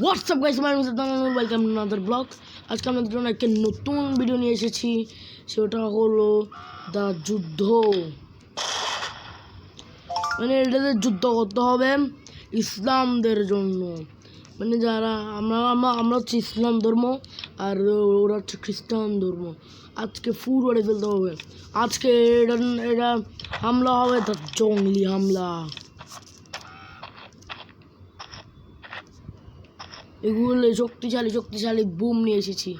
WhatsApp guys my name welcome to another blog আজকে আমাদের জন্য একটা নতুন ভিডিও নিয়ে এসেছি। সেটা হলো দ্য যুদ্ধ। মানে এটাতে যুদ্ধ করতে হবে ইসলামদের জন্য। মানে যারা, আমরা আমরা আমরা হচ্ছে ইসলাম ধর্ম আর ওরা হচ্ছে খ্রিস্টান ধর্ম। আজকে ফুল ওড়ে ফেলতে হবে। আজকে এটা এটা হামলা হবে জঙ্গলি হামলা। এগুলো শক্তিশালী শক্তিশালী বুম নিয়ে এসেছি।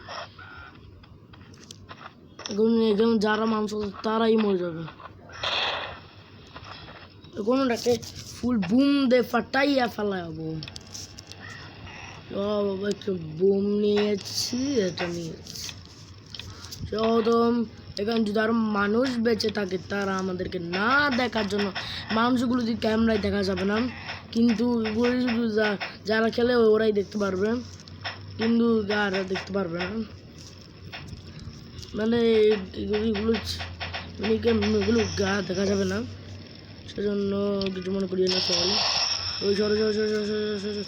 এখন যারা খাবে তারাই মরে যাবে। কোনোটাকে ফুল বুম দিয়ে ফাটাইয়া ফেলাবো। বাবা, একটু বুম নিয়েছি এটা নিয়েছি প্রথম এখানে যদি আরও মানুষ বেঁচে থাকে, তারা আমাদেরকে না দেখার জন্য মানুষগুলো যদি ক্যামেরায় দেখা যাবে না কিন্তু এগুলো শুধু যা- যারা খেলে ওরাই দেখতে পারবে। কিন্তু যারা দেখতে পারবে না। মানে এগুলো মানে কেমন এগুলো গা দেখা যাবে না। সেজন্য কিছু মনে করি না, সরি। ওই সরো সরো সরো সরো সরো!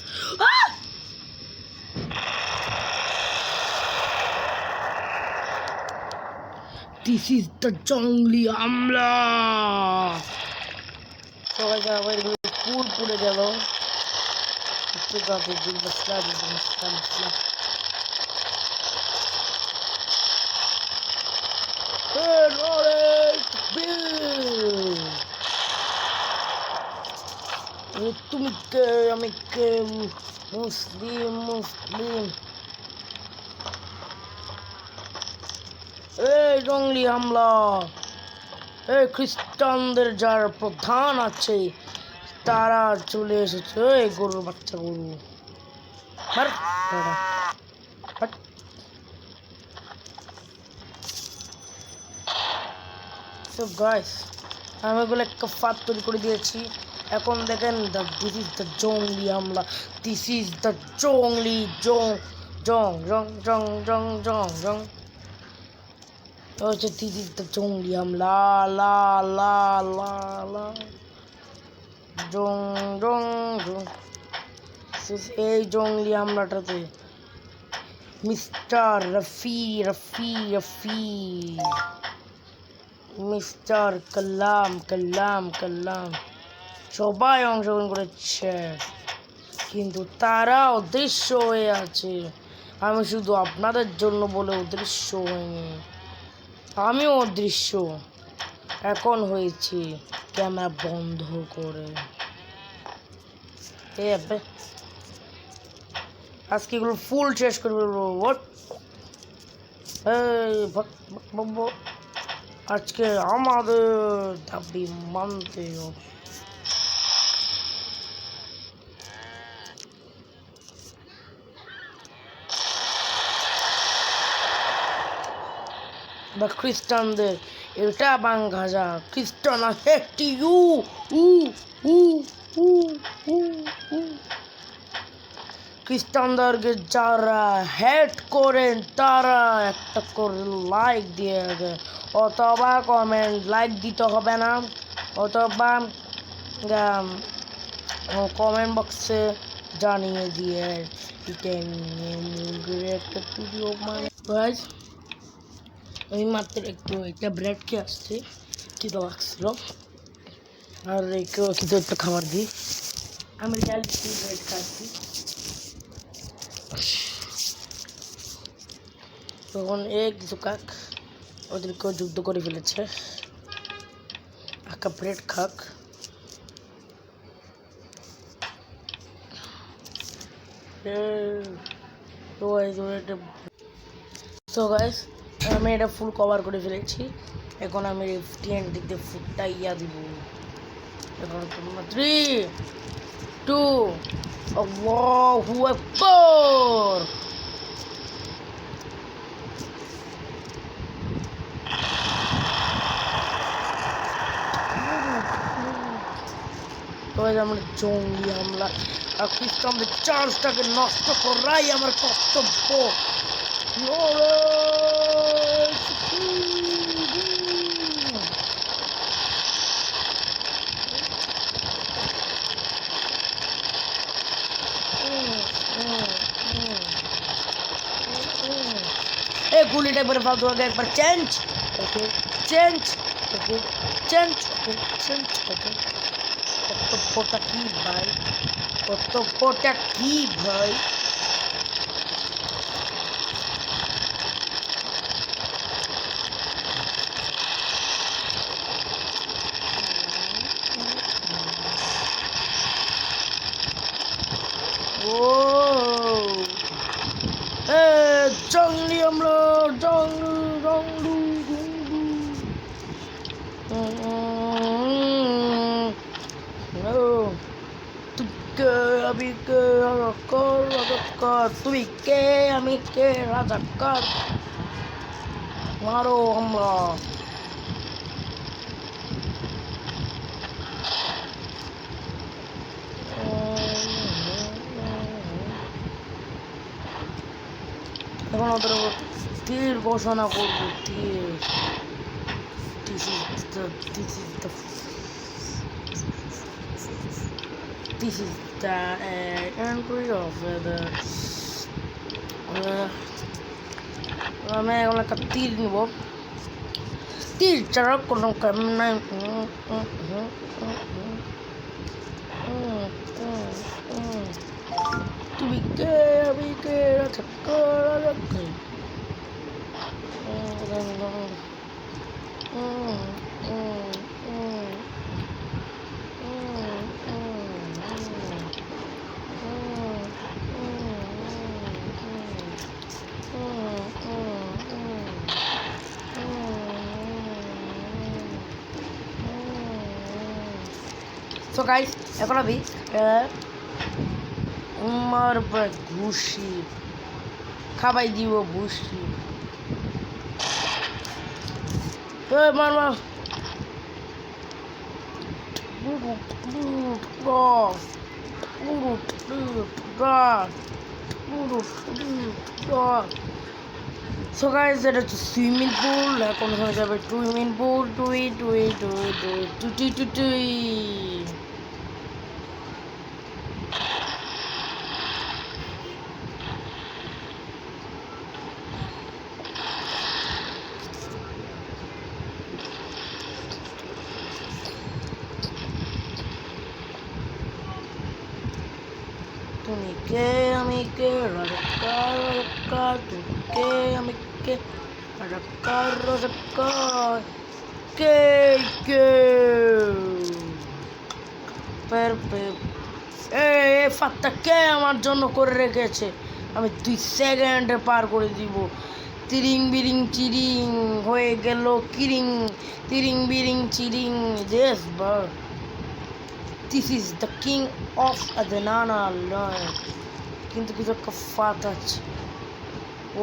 This is the জঙ্গলি হামলা সবাই সবাই পুর পুড়ে গেল। একটু গাছে দিল বসলা দিল বসলা বসলা তুমি কে? আমি কে? মুসলিম মুসলিম। এই জঙ্গলি হামলা। এই খ্রিস্টানদের যার প্রধান আছে তারা চলে এসেছে, এই গরুর বাচ্চা গরু। So আমি এগুলো একটা ফাঁদ তৈরি করে দিয়েছি। এখন দেখেন দ্য দিস ইজ দ্য জঙ্গলি হামলা দিস ইজ দ্য জঙ্গলি জং জং জং জং জং জং জং। হচ্ছে দিস ইজ দ্য জঙ্গলি হামলা লা লা লা লা। জং জং জং। এই জঙ্গলি হামলাটাতে মিস্টার রফি রফি রফি। মিস্টার কালাম কালাম কালাম। সবাই অংশগ্রহণ করেছে। কিন্তু তারা অদৃশ্য হয়ে আছে। আমি শুধু আপনাদের জন্য বলে অদৃশ্য হয়নি আমিও অদৃশ্য। এখন হয়েছি। ক্যামেরা বন্ধ করে। এ আজকে এগুলো ফুল শেষ করে। আজকে আমাদের দাবি মানতে হবে। বা খ্রিস্টানদের এটা বাঙ্গা যা খ্রিস্টান একটি ইউ, উ উ উ উ উ। যারা হেড করেন, তারা একটা করে লাইক দিয়ে দেয় অথবা কমেন্ট লাইক দিতে হবে না। অথবা কমেন্ট বক্সে জানিয়ে দিয়ে একটা ভিডিও মানে আমি মাত্র একটু একটা ব্রেড খেয়ে আসছি খিদে লাগছিল আর একটু, কিছু একটু খাবার দিই। আমি রিয়ালিটি ব্রেড খাচ্ছি। তখন এক কিছু কাক ওদেরকেও যুদ্ধ করে ফেলেছে। আঁকা ব্রেড খাক। তো গাইস আমি এটা ফুল কভার করে ফেলেছি। এখন আমি টিএনটিতে ফুটটা ইয়া দিব। এখন থ্রি টু আল্লাহু আকবার তবে আমরা জঙ্গলি হামলা আর খ্রিস্টানদের চার্জটাকে নষ্ট করাই আমার কর্তব্য। গুলিটা একবারে ফালতু আগে একবার change. Okay. Change. Okay. Change. Okay. Change. Okay. কর্তব্যটা কি ভাই? কর্তব্যটা কি ভাই ও এ জঙ্গলি আমরা জঙ্গলু জঙ্গলু তুকে আমি কে তুই কে? আমি কে? রাজাকার। মারো আমরা। এখন ওদের তীর ঘোষণা করব। তীর। Is the, this is the this is the uh, entry of uh, the আমি এখন একটা তীর নিব তীর ছাড়া কোনো কাম নাই। তুমি কে আমি কে রাখা So guys, এখন আমি আহ, উমার ঘুষি। খাবাই দিব এই মার মার। সো গাইস এটা হচ্ছে সুইমিং পুল এখন হয়ে যাবে সুইমিং পুল টুই টুই টুই টুই টুই টুই। টুই কে আমি কে? রাজাকার রাজাকার তুমি কে আমি কে? রাজাকার রাজাকার কে কে? পের পে এ ফাত্তা কে আমার জন্য করে রেখেছে? আমি দুই সেকেন্ডে পার করে দিব। তিরিং, বিরিং, চিরিং হয়ে গেল কিরিং। তিরিং, বিরিং, চিরিং। JS bird This is the king of Adenana Lion. কিন্তু কিছু একটা ফাত আছে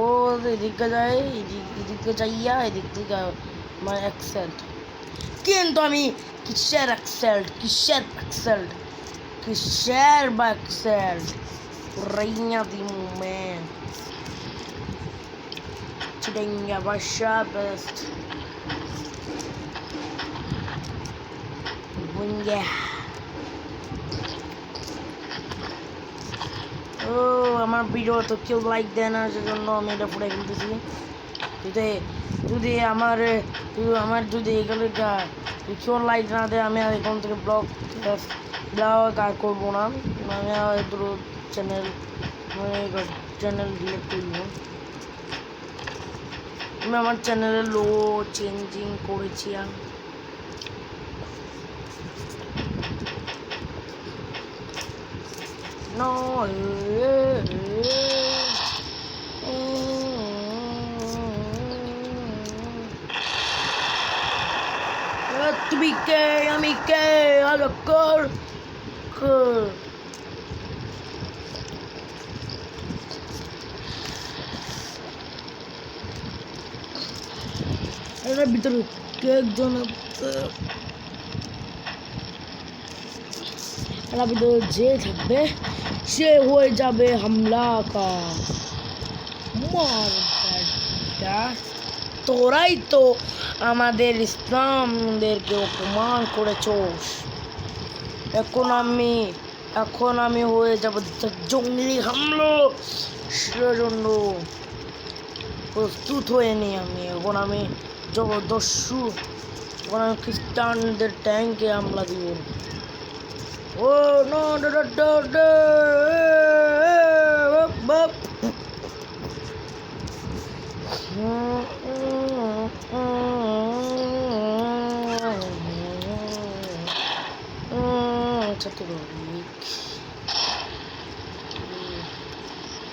ও এদিকে যায় এদিক এদিকে যাইয়া এদিক থেকে মানে অ্যাক্সেল্ট কিন্তু আমি কিসের অ্যাক্সেল্ট কিসের অ্যাক্সেল্ট কিসের বা অ্যাক্সেল্ট Rainha de momento. Tirinha baixa best. আমার ভিডিও তো কেউ লাইক দেয় না, সেজন্য আমি এটা ফুটে ফেলতেছি। যদি যদি আমার আমার, যদি এগুলো কেউ লাইক না দেয়, আমি আর এখান থেকে ব্লগ ব্লগ আর করব না। আমি আর চ্যানেল চ্যানেল ডিলেট করব। আমি আমার চ্যানেলে লো চেঞ্জিং করেছি আর। No. তুমি কে আমি কে আলো কর এটার কে একজন এটার ভিতরে যে থাকবে। সে হয়ে যাবে হামলা কা তোরাই তো আমাদের ইসলামদেরকে অপমান করেছোস এখন আমি এখন আমি হয়ে যাব জঙ্গলি হামলো সেজন্য প্রস্তুত হয়ে নি আমি। এখন আমি জবরদস্যু এখন আমি খ্রিস্টানদের ট্যাঙ্কে হামলা দিব ও নো ডা ডা ডা ডা বাপ Católico.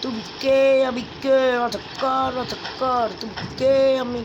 Tu que, a que, atacar, atacar, tu que, a mim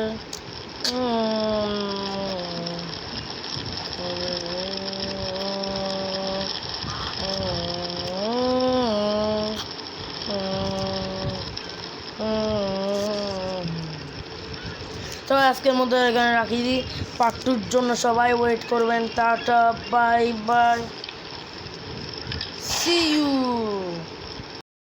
তো আজকের মধ্যে এখানে রাখি দিই পার্ট টুর জন্য সবাই ওয়েট করবেন। Tata bye bye see you.